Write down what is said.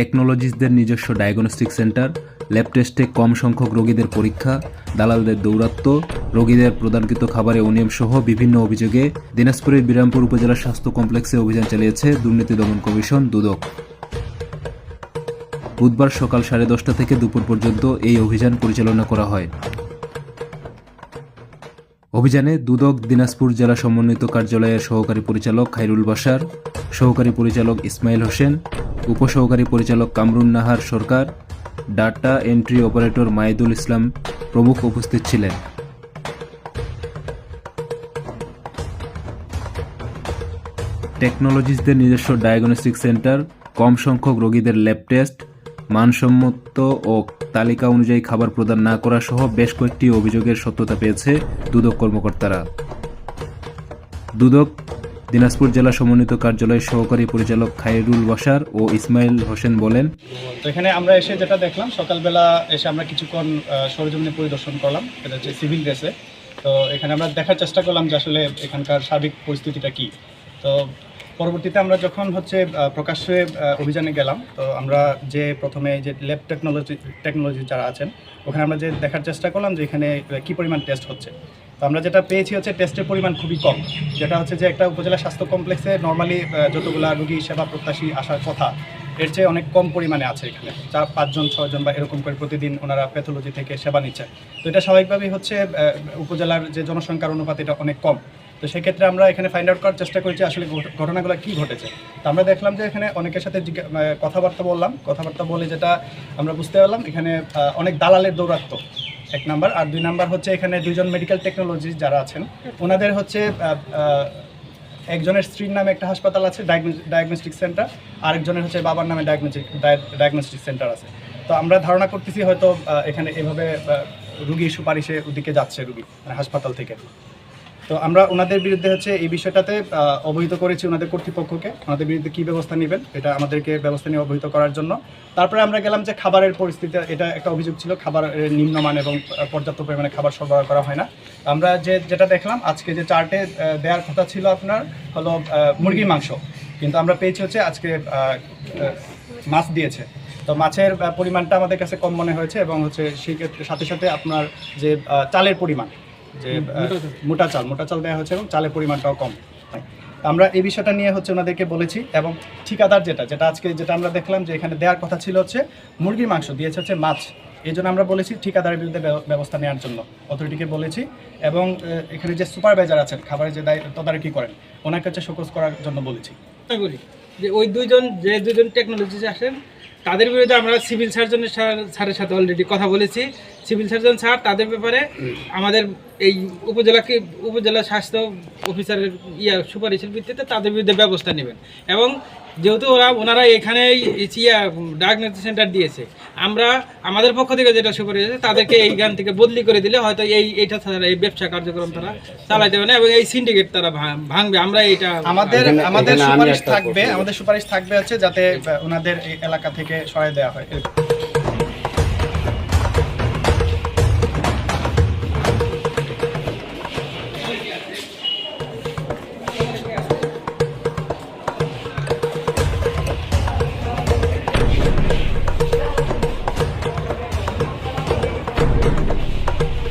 টেকনোলজিসদের নিজস্ব diagnostic centre lab টেস্টে কম সংখ্যক রোগীদের পরীক্ষা, দালালদের দৌরাত্ম্য রোগীদের প্রদানকৃত খাবারে অনিয়ম সহ বিভিন্ন অভিযোগে দিনাজপুরের বিরামপুর উপজেলা স্বাস্থ্য কমপ্লেক্সে অভিযান চালিয়েছে দুর্নীতি দমন কমিশন দুদক। বুধবার সকাল সাড়ে দশটা থেকে দুপুর পর্যন্ত এই অভিযান পরিচালনা করা হয়। অভিযানে দুদক দিনাজপুর জেলা সমন্বিত কার্যালয়ের সহকারী পরিচালক খাইরুল বাসার সহকারী পরিচালক ইসমাইল হোসেন উপসহকারী পরিচালক Kamrun Nahar Sarkar, data entry operator Maidul Islam প্রমুখ উপস্থিত ছিলেন। টেকনোলজিসদের নিজস্ব ডায়াগনস্টিক সেন্টার, কম সংখ্যক রোগীদের ল্যাব টেস্ট, মানসম্মত ও তালিকা অনুযায়ী খাবার প্রদান না করা সহ বেশ কয়েকটি অভিযোগের সত্যতা পেয়েছে দুদক কর্মকর্তারা। দুদক দিনাজপুর জেলা সমন্বিত কার্যালয়ের সহকারী পরিচালক খায়রুল বাসার ও ইসমাইল হোসেন বলেন, তো এখানে আমরা এসে যেটা দেখলাম, সকালবেলা এসে আমরা কিছুক্ষণ সরজমিনে পরিদর্শন করলাম, এটা হচ্ছে সিভিল ড্রেসে। তো এখানে আমরা দেখার চেষ্টা করলাম যে আসলে এখানকার সার্বিক পরিস্থিতিটা কি। তো পরবর্তীতে আমরা যখন হচ্ছে প্রকাশ্যে অভিযানে গেলাম, তো আমরা যে প্রথমে যে ল্যাব টেকনোলজি টেকনোলজি যারা আছেন, ওখানে আমরা যে দেখার চেষ্টা করলাম যে এখানে কী পরিমাণ টেস্ট হচ্ছে। তো আমরা যেটা পেয়েছি হচ্ছে টেস্টের পরিমাণ খুবই কম, যেটা হচ্ছে যে একটা উপজেলা স্বাস্থ্য কমপ্লেক্সে নর্মালি যতগুলা রোগী সেবা প্রত্যাশী আসার কথা, এর চেয়ে অনেক কম পরিমাণে আছে এখানে। চার, পাঁচজন ছজন বা এরকম করে প্রতিদিন ওনারা প্যাথোলজি থেকে সেবা নিচ্ছে। তো এটা স্বাভাবিকভাবেই হচ্ছে উপজেলার যে জনসংখ্যার অনুপাত, এটা অনেক কম। তো সেক্ষেত্রে আমরা এখানে ফাইন্ড আউট করার চেষ্টা করেছি আসলে ঘটনাগুলো কী ঘটেছে। তো আমরা দেখলাম যে এখানে অনেকের সাথে জিজ্ঞা- কথাবার্তা বললাম। কথাবার্তা বলে যেটা আমরা বুঝতে পারলাম, এখানে অনেক দালালের দৌরাত্ম এক নাম্বার। আর দুই নাম্বার হচ্ছে এখানে দুইজন মেডিকেল টেকনোলজি যারা আছেন, ওনাদের হচ্ছে একজনের স্ত্রীর নামে একটা হাসপাতাল আছে ডায়াগনস্টিক সেন্টার আরেকজনের হচ্ছে বাবার নামে ডায়াগনস্টিক ডায়াগনস্টিক সেন্টার আছে। তো আমরা ধারণা করতেছি হয়তো এখানে এভাবে রুগী সুপারিশে ওদিকে যাচ্ছে রুগী মানে হাসপাতাল থেকে। তো আমরা ওনাদের বিরুদ্ধে হচ্ছে এই বিষয়টাতে অবহিত করেছি ওনাদের কর্তৃপক্ষকে। ওনাদের বিরুদ্ধে কী ব্যবস্থা নেবেন, এটা আমাদেরকে ব্যবস্থা নিয়ে অবহিত করার জন্য। তারপরে আমরা গেলাম যে খাবারের পরিস্থিতি, এটা একটা অভিযোগ ছিল, খাবারের নিম্নমান এবং পর্যাপ্ত পরিমাণে খাবার সরবরাহ করা হয় না। আমরা যে, যেটা দেখলাম, আজকে যে চার্টে দেওয়ার কথা ছিল আপনার, হলো মুরগির মাংস। কিন্তু আমরা পেয়েছি হচ্ছে আজকে মাছ দিয়েছে। তো মাছের পরিমাণটা আমাদের কাছে কম মনে হয়েছে এবং হচ্ছে সেই সাথে সাথে আপনার যে চালের পরিমাণ যে মোটা চাল। মোটা চাল দেওয়া হচ্ছে এবং চালের পরিমাণটাও কম। আমরা এই বিষয়টা নিয়ে হচ্ছে ওনাদেরকে বলেছি এবং ঠিকাদার যেটা যেটা আজকে যেটা আমরা দেখলাম যে এখানে দেওয়ার কথা ছিল হচ্ছে মুরগির মাংস দিয়েছে হচ্ছে মাছ। এই জন্য আমরা বলেছি ঠিকাদারের বিরুদ্ধে ব্যবস্থা নেওয়ার জন্য। অথরিটিকে বলেছি এবং এখানে যে সুপারভাইজার আছেন খাবারের যে দায় তদারকি করেন ওনাকে হচ্ছে শোকজ করার জন্য বলেছি। বলি যে ওই দুইজন যে দুইজন টেকনোলজিস্ট আসেন তাদের বিরুদ্ধে আমরা সিভিল সার্জনের স্যার- স্যারের সাথে অলরেডি কথা বলেছি। সিভিল সার্জন স্যার তাদের ব্যাপারে আমাদের এই উপজেলাকে উপজেলা স্বাস্থ্য অফিসারের ইয়া সুপারিশের ভিত্তিতে তাদের বিরুদ্ধে ব্যবস্থা নেবেন। এবং যেহেতু ওরা ওনারা এখানে ইয়া ডায়াগনোসিস সেন্টার দিয়েছে আমরা আমাদের পক্ষ থেকে যেটা সুপারিশ আছে তাদেরকে এইখান থেকে বদলি করে দিলে হয়তো এই এইটা তারা এই ব্যবসা কার্যক্রম তারা চালাইতে পারে না এবং এই সিন্ডিকেট তারা ভাঙবে। আমরা এটা আমাদের আমাদের সুপারিশ থাকবে আমাদের সুপারিশ থাকবে হচ্ছে যাতে ওনাদের এই এলাকা থেকে সরাই দেওয়া হয়।